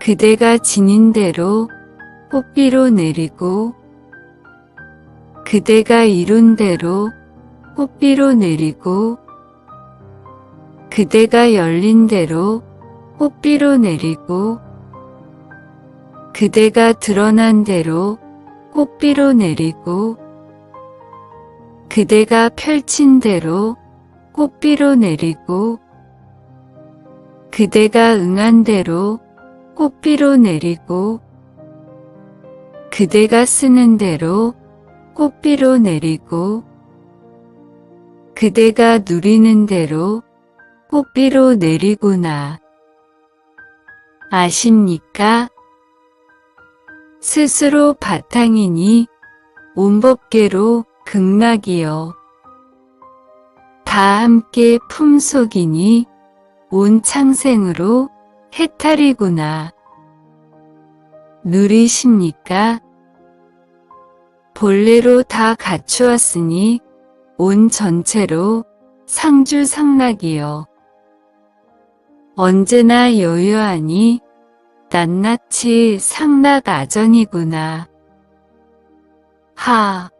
그대가 지닌 대로 꽃비로 내리고 그대가 이룬 대로 꽃비로 내리고 그대가 열린 대로 꽃비로 내리고 그대가 드러난 대로 꽃비로 내리고 그대가 펼친 대로 꽃비로 내리고 그대가 응한 대로 꽃비로 내리고 그대가 쓰는 대로 꽃비로 내리고 그대가 누리는 대로 꽃비로 내리구나. 아십니까? 스스로 바탕이니 온법계로 극락이요. 다 함께 품속이니 온 창생으로 해탈이구나. 누리십니까? 본래로 다 갖추었으니 온 전체로 상주상락이요. 언제나 여유하니 낱낱이 상락아전이구나. 하.